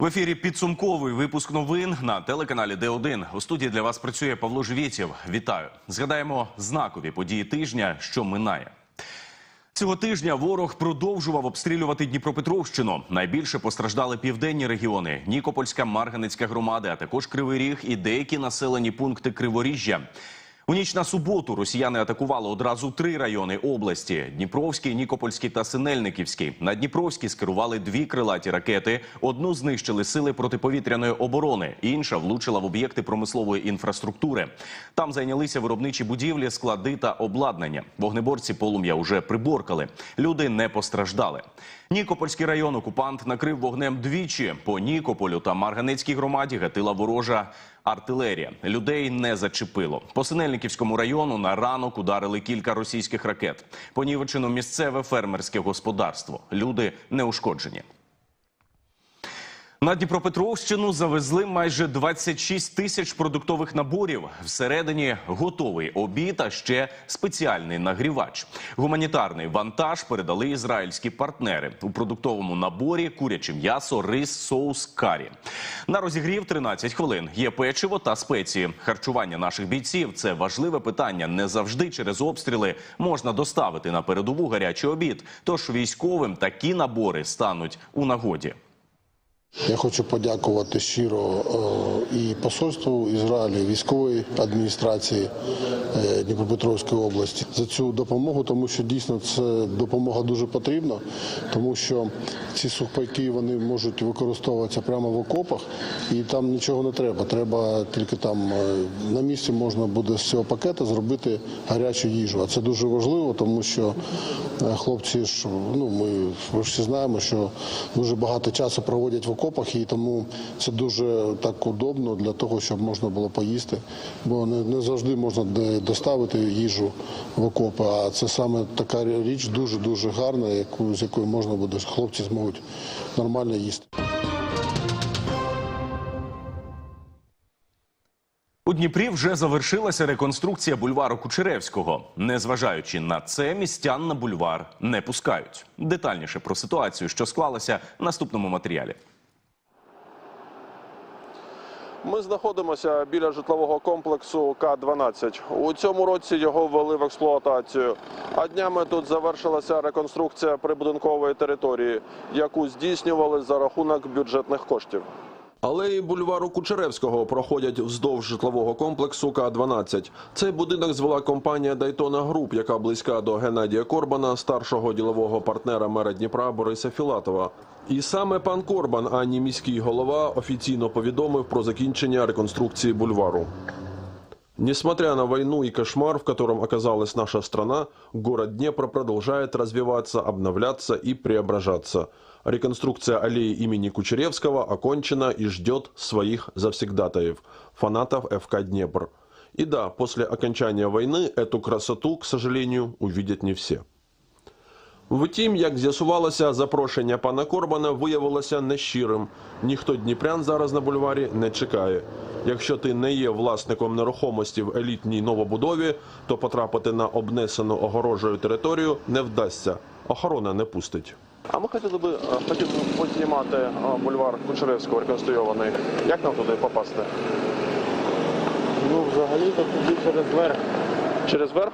В ефірі підсумковий випуск новин на телеканалі Д1. У студії для вас працює Павло Живєтєв. Вітаю. Згадаємо знакові події тижня, що минає. Цього тижня ворог продовжував обстрілювати Дніпропетровщину. Найбільше постраждали південні регіони: Нікопольська, Марганецька громади, а також Кривий Ріг і деякі населені пункти Криворіжжя. У ніч на суботу росіяни атакували одразу три райони області: Дніпровський, Нікопольський та Синельниківський. На Дніпровський скерували дві крилаті ракети. Одну знищили сили протиповітряної оборони, інша влучила в об'єкти промислової інфраструктури. Там зайнялися виробничі будівлі, склади та обладнання. Вогнеборці полум'я уже приборкали. Люди не постраждали. Нікопольський район окупант накрив вогнем двічі. По Нікополю та Марганецькій громаді гатила ворожа артилерія. Людей не зачепило. По Синельниківському району на ранок ударили кілька російських ракет. Понівечено місцеве фермерське господарство. Люди не ушкоджені. На Дніпропетровщину завезли майже 26 тисяч продуктових наборів. Всередині готовий обід, а ще спеціальний нагрівач. Гуманітарний вантаж передали ізраїльські партнери. У продуктовому наборі куряче м'ясо, рис, соус, карі. На розігрів 13 хвилин. Є печиво та спеції. Харчування наших бійців це важливе питання. Не завжди через обстріли можна доставити на передову гарячий обід. Тож військовим такі набори стануть у нагоді. Я хочу подякувати щиро е, і посольству Ізраїлю, військової адміністрації е, Дніпропетровської області за цю допомогу, тому що дійсно це допомога дуже потрібна, тому що ці сухпайки вони можуть використовуватися прямо в окопах, і там нічого не треба. Треба тільки там е, на місці можна буде з цього пакета зробити гарячу їжу. А це дуже важливо, тому що хлопці ж ну ми всі знаємо, що дуже багато часу проводять в окопах, і тому це дуже так удобно для того, щоб можна було поїсти. Бо не, не завжди можна доставити їжу в окопи. А це саме така річ дуже дуже гарна, яку з якою можна буде хлопці зможуть нормально їсти. У Дніпрі вже завершилася реконструкція бульвару Кучеревського. Незважаючи на це, містян на бульвар не пускають. Детальніше про ситуацію, що склалася в наступному матеріалі. Ми знаходимося біля житлового комплексу К-12. У цьому році його ввели в експлуатацію. А днями тут завершилася реконструкція прибудинкової території, яку здійснювали за рахунок бюджетних коштів. Алеї бульвару Кучеревського проходять вздовж житлового комплексу К-12. Цей будинок звела компанія Дайтона Груп, яка близька до Геннадія Корбана, старшого ділового партнера мера Дніпра Бориса Філатова. І саме пан Корбан, а не міський голова, офіційно повідомив про закінчення реконструкції бульвару. Несмотря на войну и кошмар, в котором оказалась наша страна, город Днепр продолжает развиваться, обновляться и преображаться. Реконструкция аллеи имени Кучеревского окончена и ждет своих завсегдатаев, фанатов ФК Днепр. И да, после окончания войны эту красоту, к сожалению, увидят не все. Втім, як з'ясувалося, запрошення пана Корбана виявилося нещирим. Ніхто дніпрян зараз на бульварі не чекає. Якщо ти не є власником нерухомості в елітній новобудові, то потрапити на обнесену огорожею територію не вдасться. Охорона не пустить. А ми хотіли би хотіли б познімати бульвар Кучеревського реконструйований. Як нам туди попасти? Ну, взагалі то туди через верх. Через верх,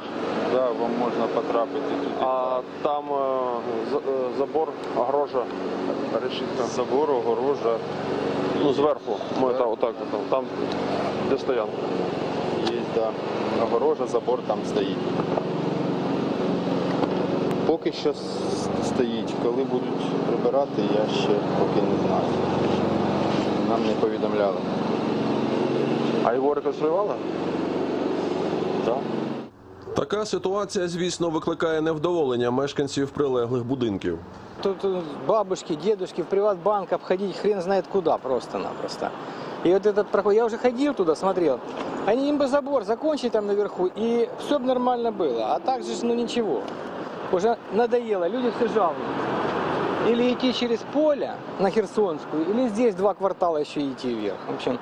Да, вам можна потрапити туди. а там е, е, забор, огорожа, решітка. Забор, огорожа, Ну, зверху. Ми там, отак, там, там, де стоянка. є, да. Огорожа, забор там стоїть Поки що с- стоїть. Коли будуть прибирати, я ще поки не знаю. Нам не повідомляли. А його реконструювали? Так. Така ситуація, звісно, викликає невдоволення мешканців прилеглих будинків. Тут э, бабушки, дедушки в приватбанк обходить хрен знает куда просто-напросто. И вот этот проход, я уже ходил туда, смотрел. Они им бы забор закончить там наверху, и все бы нормально было. А так же, ну ничего. Уже надоело, люди все жалуются. Или идти через поле на Херсонскую, или здесь два квартала еще идти вверх. В общем,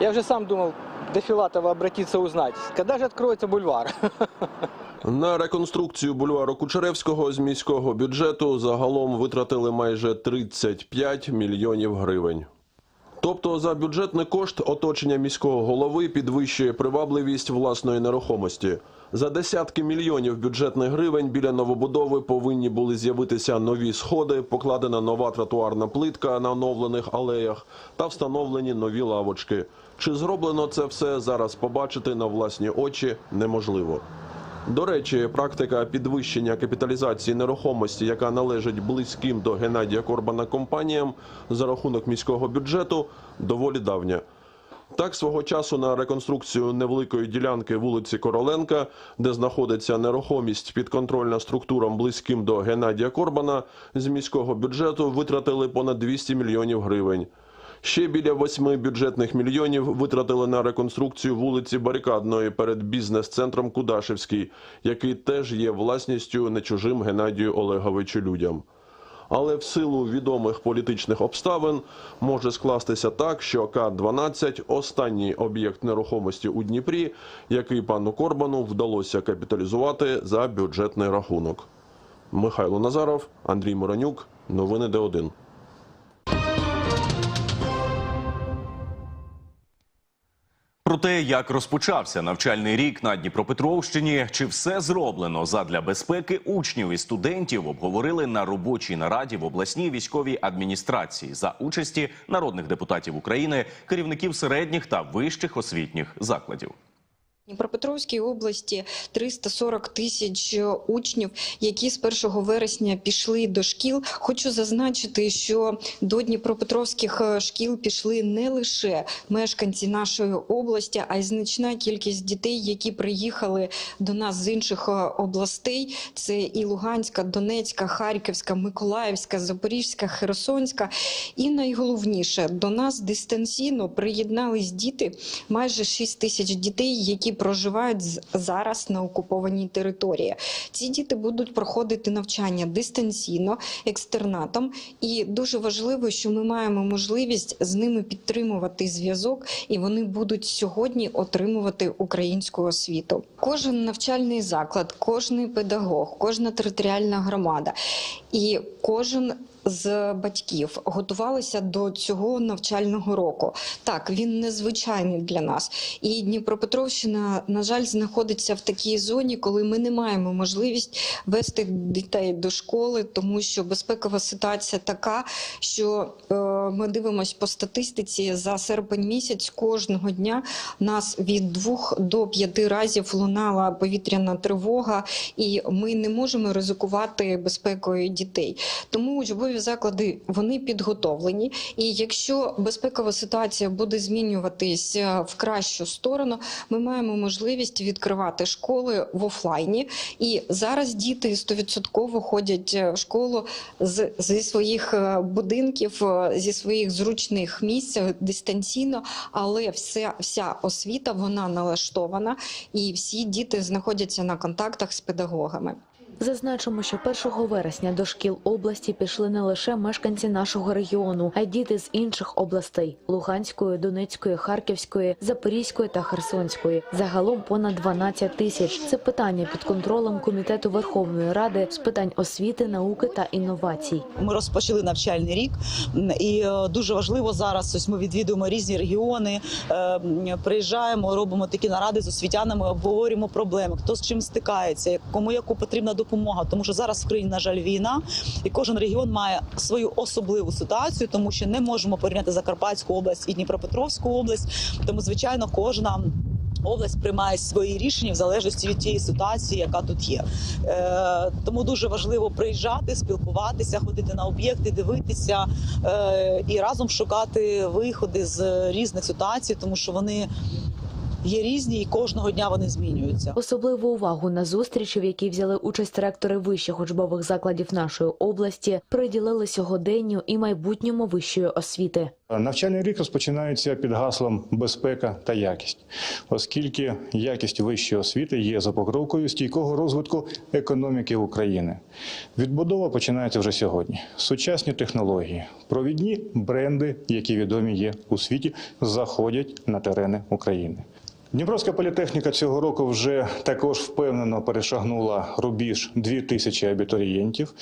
я уже сам думал до Филатова обратиться узнать, когда же откроется бульвар. На реконструкцію бульвару Кучеревського з міського бюджету загалом витратили майже 35 мільйонів гривень. Тобто за бюджетний кошт оточення міського голови підвищує привабливість власної нерухомості. За десятки мільйонів бюджетних гривень біля новобудови повинні були з'явитися нові сходи, покладена нова тротуарна плитка на оновлених алеях та встановлені нові лавочки. Чи зроблено це все зараз побачити на власні очі неможливо. До речі, практика підвищення капіталізації нерухомості, яка належить близьким до Геннадія Корбана компаніям за рахунок міського бюджету, доволі давня. Так, свого часу на реконструкцію невеликої ділянки вулиці Короленка, де знаходиться нерухомість підконтрольна структурам близьким до Геннадія Корбана, з міського бюджету витратили понад 200 мільйонів гривень. Ще біля восьми бюджетних мільйонів витратили на реконструкцію вулиці Барикадної перед бізнес-центром Кудашевський, який теж є власністю не чужим Геннадію Олеговичу людям. Але в силу відомих політичних обставин може скластися так, що К-12 – останній об'єкт нерухомості у Дніпрі, який пану Корбану вдалося капіталізувати за бюджетний рахунок. Михайло Назаров, Андрій Моронюк, Новини Д1. Про те, як розпочався навчальний рік на Дніпропетровщині, чи все зроблено задля безпеки учнів і студентів, обговорили на робочій нараді в обласній військовій адміністрації за участі народних депутатів України, керівників середніх та вищих освітніх закладів. Дніпропетровській області 340 тисяч учнів, які з 1 вересня пішли до шкіл. Хочу зазначити, що до Дніпропетровських шкіл пішли не лише мешканці нашої області, а й значна кількість дітей, які приїхали до нас з інших областей. Це і Луганська, Донецька, Харківська, Миколаївська, Запорізька, Херсонська. І найголовніше до нас дистанційно приєднались діти, майже 6 тисяч дітей, які проживають зараз на окупованій території. Ці діти будуть проходити навчання дистанційно, екстернатом, і дуже важливо, що ми маємо можливість з ними підтримувати зв'язок, і вони будуть сьогодні отримувати українську освіту. Кожен навчальний заклад, кожний педагог, кожна територіальна громада і кожен з батьків готувалися до цього навчального року. Так, він незвичайний для нас. І Дніпропетровщина, на жаль, знаходиться в такій зоні, коли ми не маємо можливість вести дітей до школи, тому що безпекова ситуація така, що е, ми дивимося по статистиці за серпень місяць кожного дня нас від двох до п'яти разів лунала повітряна тривога, і ми не можемо ризикувати безпекою дітей. Тому учбові заклади вони підготовлені. І якщо безпекова ситуація буде змінюватись е, в кращу сторону, ми маємо можливість відкривати школи в офлайні. І зараз діти 100% ходять е, в школу з зі своїх е, будинків, зі своїх зручних місць дистанційно, але вся, вся освіта вона налаштована, і всі діти знаходяться на контактах з педагогами. Зазначимо, що 1 вересня до шкіл області пішли не лише мешканці нашого регіону, а й діти з інших областей: Луганської, Донецької, Харківської, Запорізької та Херсонської. Загалом понад 12 тисяч. Це питання під контролем комітету Верховної Ради з питань освіти, науки та інновацій. Ми розпочали навчальний рік, і е, дуже важливо зараз. Ось ми відвідуємо різні регіони, е, приїжджаємо, робимо такі наради з освітянами, обговорюємо проблеми, хто з чим стикається, кому яку потрібна допомога. Тому що зараз в країні, на жаль, війна, і кожен регіон має свою особливу ситуацію, тому що не можемо порівняти Закарпатську область і Дніпропетровську область. Тому, звичайно, кожна. Область приймає свої рішення в залежності від тієї ситуації, яка тут є. Е, тому дуже важливо приїжджати, спілкуватися, ходити на об'єкти, дивитися е, і разом шукати виходи з різних ситуацій, тому що вони є різні і кожного дня вони змінюються. Особливу увагу на зустрічі, в якій взяли участь ректори вищих учбових закладів нашої області, приділили сьогоденню і майбутньому вищої освіти. Навчальний рік розпочинається під гаслом безпека та якість, оскільки якість вищої освіти є запокровкою стійкого розвитку економіки України. Відбудова починається вже сьогодні. Сучасні технології, провідні бренди, які відомі є у світі, заходять на терени України. Дніпровська політехніка цього року вже також впевнено перешагнула рубіж 2000 абітурієнтів.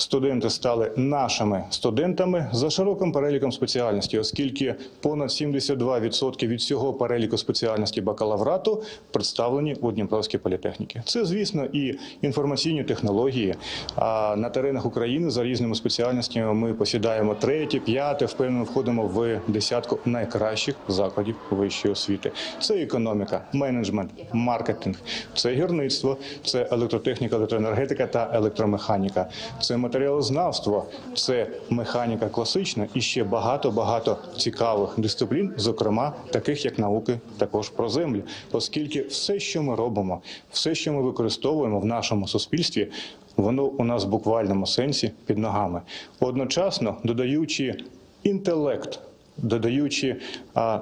Студенти стали нашими студентами за широким переліком спеціальностей, оскільки понад 72% від всього переліку спеціальностей бакалаврату представлені у Дніпровській політехніці. Це, звісно, і інформаційні технології. А на теренах України за різними спеціальностями ми посідаємо третє, п'яте, впевнено входимо в десятку найкращих закладів вищої освіти. Це економіка, менеджмент, маркетинг, це гірництво, це електротехніка, електроенергетика та електромеханіка. Це матеріалознавство, це механіка класична і ще багато багато цікавих дисциплін, зокрема таких як науки, також про землю, оскільки все, що ми робимо, все, що ми використовуємо в нашому суспільстві, воно у нас в буквальному сенсі під ногами, одночасно додаючи інтелект, додаючи а,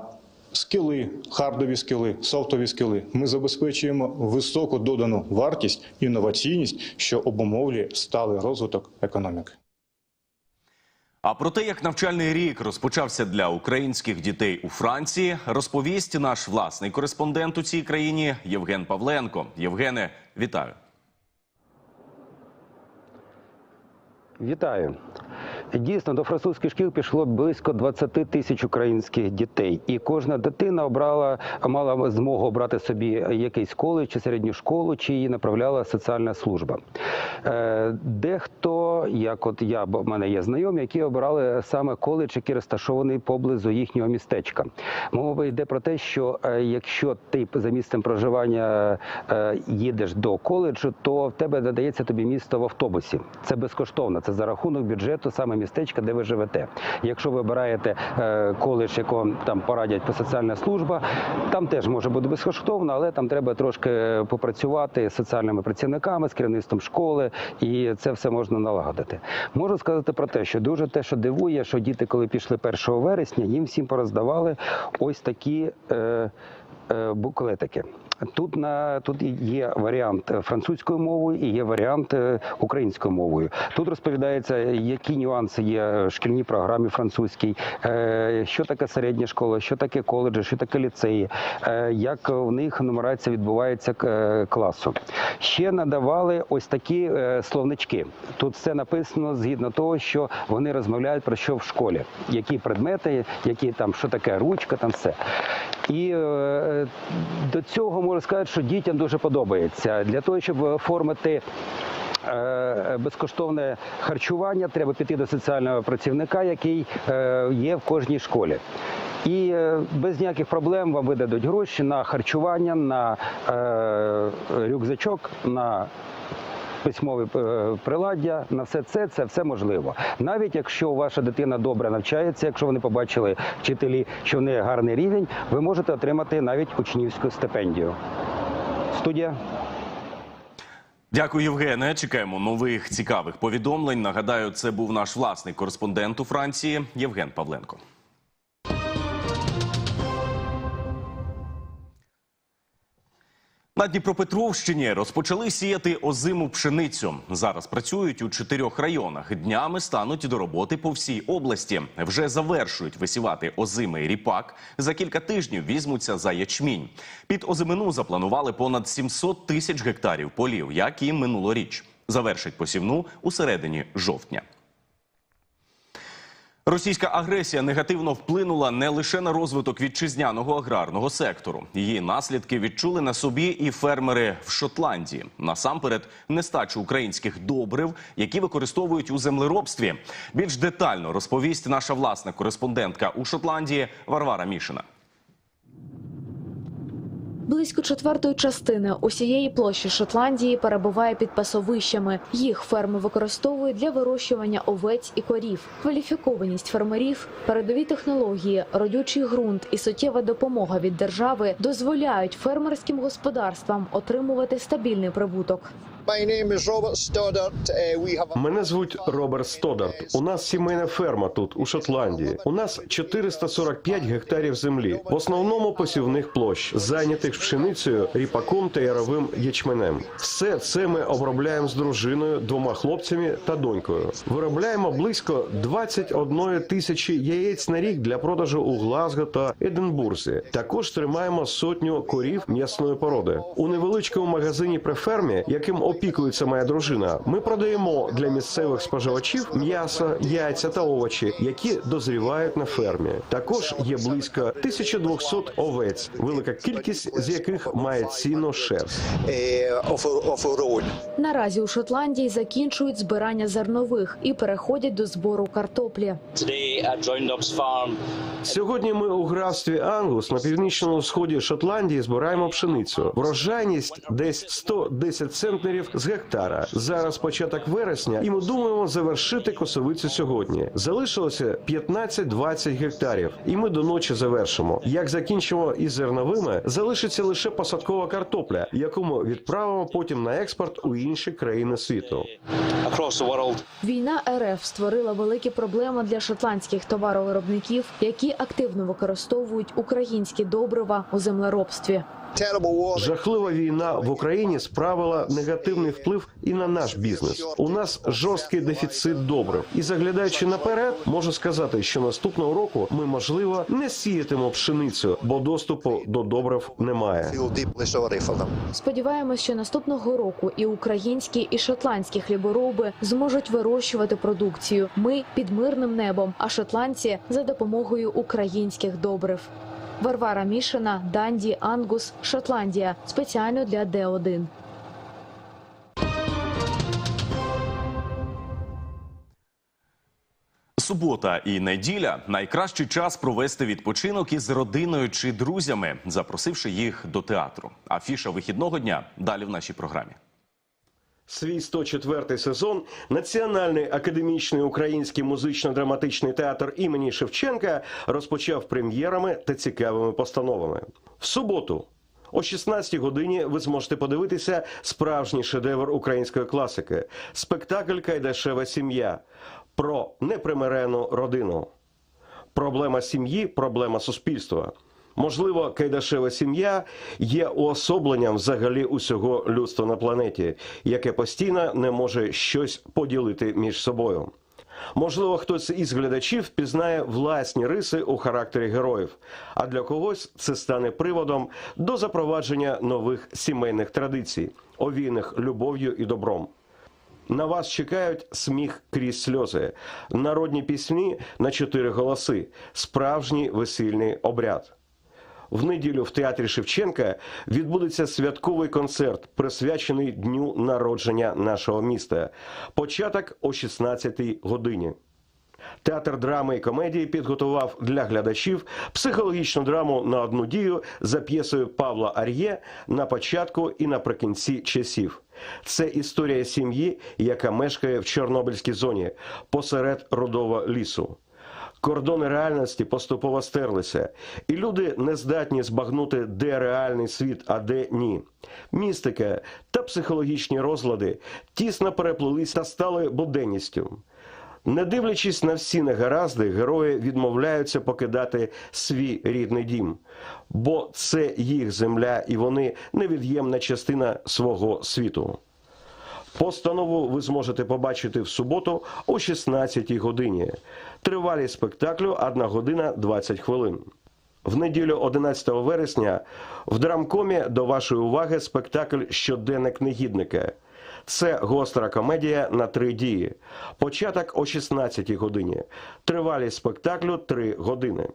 скіли, хардові скіли, софтові скіли, ми забезпечуємо високу додану вартість, інноваційність, що обумовлює сталий розвиток економіки. А про те, як навчальний рік розпочався для українських дітей у Франції, розповість наш власний кореспондент у цій країні Євген Павленко. Євгене, вітаю. Вітаю. Дійсно, до французьких шкіл пішло близько 20 тисяч українських дітей, і кожна дитина обрала мала змогу обрати собі якийсь коледж чи середню школу, чи її направляла соціальна служба. Е, Дехто, як от я, бо в мене є знайомі, які обрали саме коледж, який розташований поблизу їхнього містечка. Мова йде про те, що е, якщо ти за місцем проживання е, їдеш до коледжу, то в тебе надається тобі місто в автобусі. Це безкоштовно, це за рахунок бюджету саме містечка, де ви живете. Якщо ви обираєте е, коледж, якого там порадять по соціальна служба, там теж може бути безкоштовно, але там треба трошки попрацювати з соціальними працівниками, з керівництвом школи, і це все можна налагодити. Можу сказати про те, що дуже те, що дивує, що діти, коли пішли 1 вересня, їм всім пороздавали ось такі. Е, е, буклетики. Тут на тут є варіант французькою мовою і є варіант е, українською мовою. Тут розповідається, які нюанси є в шкільній програмі французькій, е, що таке середня школа, що таке коледжі, що таке ліцеї, е, як в них нумерація відбувається е, класу. Ще надавали ось такі е, словнички. Тут все написано згідно того, що вони розмовляють про що в школі, які предмети, які там що таке ручка, там все. І е, до цього можу сказати, що дітям дуже подобається. Для того, щоб оформити е, безкоштовне харчування, треба піти до соціального працівника, який е, є в кожній школі. І е, без ніяких проблем вам видадуть гроші на харчування, на рюкзачок, на письмове е, приладдя, на все це це все можливо. Навіть якщо ваша дитина добре навчається, якщо вони побачили вчителі, що в неї гарний рівень, ви можете отримати навіть учнівську стипендію. Студія. Дякую, Євгене. Чекаємо нових цікавих повідомлень. Нагадаю, це був наш власний кореспондент у Франції Євген Павленко. На Дніпропетровщині розпочали сіяти озиму пшеницю. Зараз працюють у чотирьох районах. Днями стануть до роботи по всій області. Вже завершують висівати озимий ріпак. За кілька тижнів візьмуться за ячмінь. Під озимину запланували понад 700 тисяч гектарів полів, як і минулоріч. Завершить посівну у середині жовтня. Російська агресія негативно вплинула не лише на розвиток вітчизняного аграрного сектору. Її наслідки відчули на собі і фермери в Шотландії. Насамперед, нестачу українських добрив, які використовують у землеробстві. Більш детально розповість наша власна кореспондентка у Шотландії Варвара Мішина. Близько четвертої частини усієї площі Шотландії перебуває під пасовищами. Їх ферми використовують для вирощування овець і корів. Кваліфікованість фермерів, передові технології, родючий ґрунт і суттєва допомога від держави дозволяють фермерським господарствам отримувати стабільний прибуток. Мене звуть Роберт Стодарт. У нас сімейна ферма тут, у Шотландії. У нас 445 гектарів землі, в основному посівних площ, зайнятих пшеницею, ріпаком та яровим ячменем. Все це ми обробляємо з дружиною, двома хлопцями та донькою. Виробляємо близько 21 тисячі яєць на рік для продажу у Глазго та Единбурзі. Також тримаємо сотню корів м'ясної породи. У невеличкому магазині при фермі, яким опікується моя дружина, ми продаємо для місцевих споживачів м'ясо, яйця та овочі, які дозрівають на фермі. Також є близько 1200 овець, велика кількість з яких має цінну шерсть. Наразі у Шотландії закінчують збирання зернових і переходять до збору картоплі. Сьогодні ми у графстві Ангус на північному сході Шотландії збираємо пшеницю. Врожайність десь 110 центнерів з гектара. Зараз початок вересня, і ми думаємо завершити косовицю сьогодні. Залишилося 15-20 гектарів, і ми до ночі завершимо. Як закінчимо із зерновими, залишиться лише посадкова картопля, яку ми відправимо потім на експорт у інші країни світу. Війна РФ створила великі проблеми для шотландських товаровиробників, які активно використовують українські добрива у землеробстві. Жахлива війна в Україні справила негативний вплив і на наш бізнес. У нас жорсткий дефіцит добрив. І заглядаючи наперед, можу сказати, що наступного року ми можливо не сіятимо пшеницю, бо доступу до добрив немає. Сподіваємось, що наступного року і українські, і шотландські хлібороби зможуть вирощувати продукцію. Ми під мирним небом, а шотландці за допомогою українських добрив. Варвара Мішина, Данді, Ангус, Шотландія. Спеціально для Д1. Субота і неділя найкращий час провести відпочинок із родиною чи друзями, запросивши їх до театру. Афіша вихідного дня далі в нашій програмі. Свій 104-й сезон Національний академічний український музично-драматичний театр імені Шевченка розпочав прем'єрами та цікавими постановами. В суботу о 16-й годині ви зможете подивитися справжній шедевр української класики спектакль Кайдашева сім'я про непримирену родину. Проблема сім'ї, проблема суспільства. Можливо, Кайдашева сім'я є уособленням взагалі усього людства на планеті, яке постійно не може щось поділити між собою. Можливо, хтось із глядачів пізнає власні риси у характері героїв, а для когось це стане приводом до запровадження нових сімейних традицій, овіяних любов'ю і добром. На вас чекають сміх крізь сльози, народні пісні на чотири голоси, справжній весільний обряд. В неділю в театрі Шевченка відбудеться святковий концерт, присвячений дню народження нашого міста. Початок о 16-й годині. Театр драми і комедії підготував для глядачів психологічну драму на одну дію за п'єсою Павла Ар'є на початку і наприкінці часів. Це історія сім'ї, яка мешкає в Чорнобильській зоні посеред рудого лісу. Кордони реальності поступово стерлися, і люди не здатні збагнути, де реальний світ, а де ні. Містика та психологічні розлади тісно переплились та стали буденністю. Не дивлячись на всі негаразди, герої відмовляються покидати свій рідний дім, бо це їх земля, і вони невід'ємна частина свого світу. Постанову ви зможете побачити в суботу о 16-й годині. Тривалість спектаклю 1 година 20 хвилин. В неділю 11 вересня в драмкомі до вашої уваги спектакль Щоденник негідника. Це гостра комедія на три дії. Початок о 16-й годині. Тривалість спектаклю 3 години.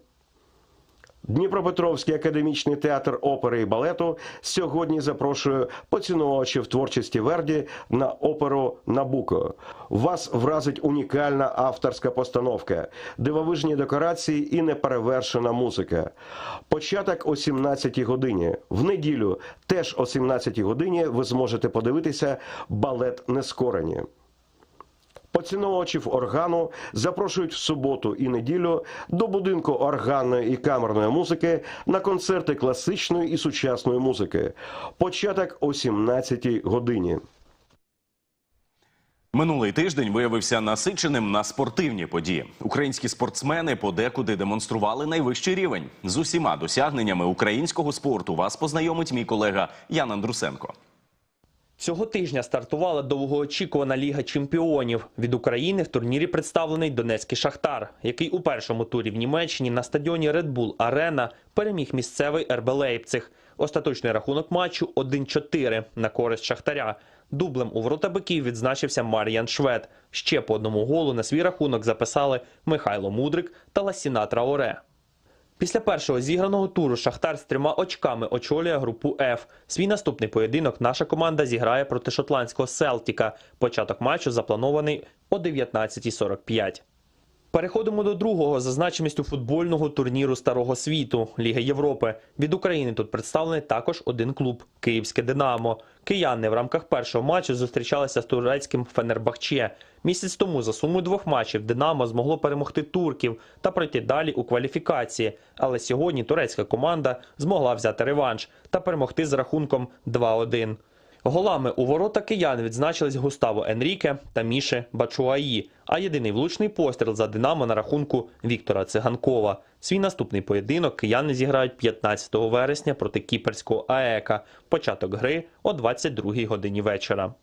Дніпропетровський академічний театр опери і балету сьогодні запрошує поціновувачів творчості Верді на оперу Набуко. Вас вразить унікальна авторська постановка, дивовижні декорації і неперевершена музика. Початок о 17 годині. В неділю теж о 17 годині ви зможете подивитися балет Нескорені. Поціновувачів органу запрошують в суботу і неділю до будинку органної і камерної музики на концерти класичної і сучасної музики. Початок о 17 годині. Минулий тиждень виявився насиченим на спортивні події. Українські спортсмени подекуди демонстрували найвищий рівень. З усіма досягненнями українського спорту вас познайомить мій колега Ян Андрусенко. Цього тижня стартувала довгоочікувана Ліга чемпіонів. Від України в турнірі представлений Донецький Шахтар, який у першому турі в Німеччині на стадіоні Red Bull Арена переміг місцевий РБ Лейпциг. Остаточний рахунок матчу 1-4 на користь Шахтаря. Дублем у ворота биків відзначився Мар'ян Швед. Ще по одному голу на свій рахунок записали Михайло Мудрик та Ласіна Траоре. Після першого зіграного туру Шахтар з трьома очками очолює групу F. Свій наступний поєдинок наша команда зіграє проти шотландського Селтіка. Початок матчу запланований о 19.45. Переходимо до другого за значимістю футбольного турніру Старого світу Ліги Європи. Від України тут представлений також один клуб Київське Динамо. Кияни в рамках першого матчу зустрічалися з турецьким Фенербахче. Місяць тому за сумою двох матчів Динамо змогло перемогти турків та пройти далі у кваліфікації. Але сьогодні турецька команда змогла взяти реванш та перемогти з рахунком 2-1. Голами у ворота киян відзначились Густаво Енріке та Міше Бачуаї, а єдиний влучний постріл за Динамо на рахунку Віктора Циганкова. Свій наступний поєдинок кияни зіграють 15 вересня проти кіперського АЕКа. Початок гри о 22 годині вечора.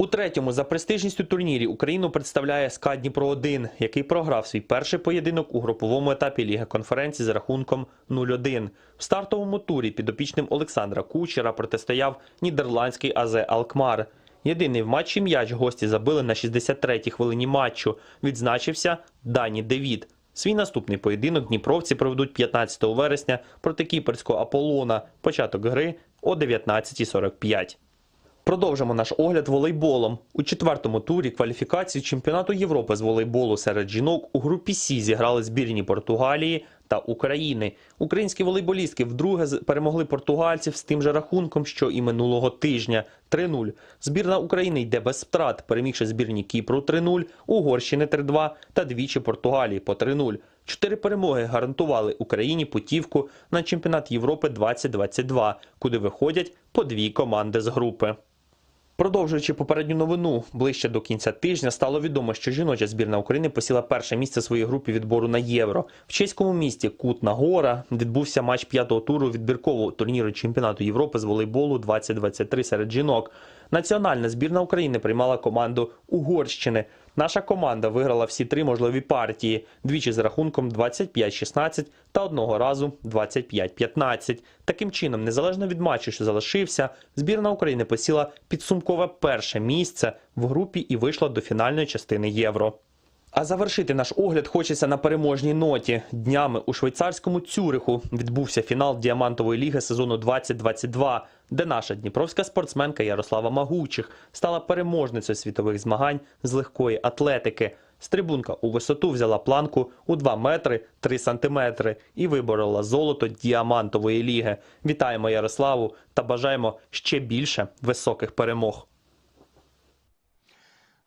У третьому за престижністю турнірі Україну представляє СКА Дніпро-1, який програв свій перший поєдинок у груповому етапі Ліги конференції з рахунком 0-1. В стартовому турі підопічним Олександра Кучера протистояв нідерландський АЗ Алкмар. Єдиний в матчі м'яч гості забили на 63-й хвилині матчу. Відзначився Дані Девід. Свій наступний поєдинок дніпровці проведуть 15 вересня проти кіперського Аполлона. Початок гри о 19.45. Продовжимо наш огляд волейболом. У четвертому турі кваліфікації чемпіонату Європи з волейболу серед жінок у групі Сі зіграли збірні Португалії та України. Українські волейболістки вдруге перемогли португальців з тим же рахунком, що і минулого тижня 3-0. Збірна України йде без втрат, перемігши збірні Кіпру 3-0, Угорщини 3-2 та двічі Португалії по 3-0. Чотири перемоги гарантували Україні путівку на чемпіонат Європи 2022, куди виходять по дві команди з групи. Продовжуючи попередню новину, ближче до кінця тижня стало відомо, що жіноча збірна України посіла перше місце в своїй групі відбору на євро. В чеському місті Кутна Гора відбувся матч п'ятого туру відбіркового турніру чемпіонату Європи з волейболу 2023 серед жінок. Національна збірна України приймала команду Угорщини. Наша команда виграла всі три можливі партії: двічі з рахунком 25-16 та одного разу 25-15. Таким чином, незалежно від матчу, що залишився, збірна України посіла підсумкове перше місце в групі і вийшла до фінальної частини євро. А завершити наш огляд хочеться на переможній ноті. Днями у швейцарському Цюриху відбувся фінал діамантової ліги сезону 2022, де наша дніпровська спортсменка Ярослава Магучих стала переможницею світових змагань з легкої атлетики. Стрибунка у висоту взяла планку у 2 метри 3 сантиметри і виборола золото діамантової ліги. Вітаємо Ярославу та бажаємо ще більше високих перемог.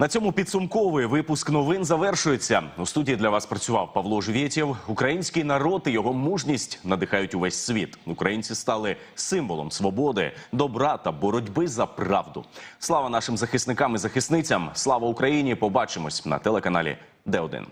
На цьому підсумковий випуск новин завершується. У студії для вас працював Павло Жвєтєв. Український народ і його мужність надихають увесь світ. Українці стали символом свободи, добра та боротьби за правду. Слава нашим захисникам і захисницям! Слава Україні! Побачимось на телеканалі Д1.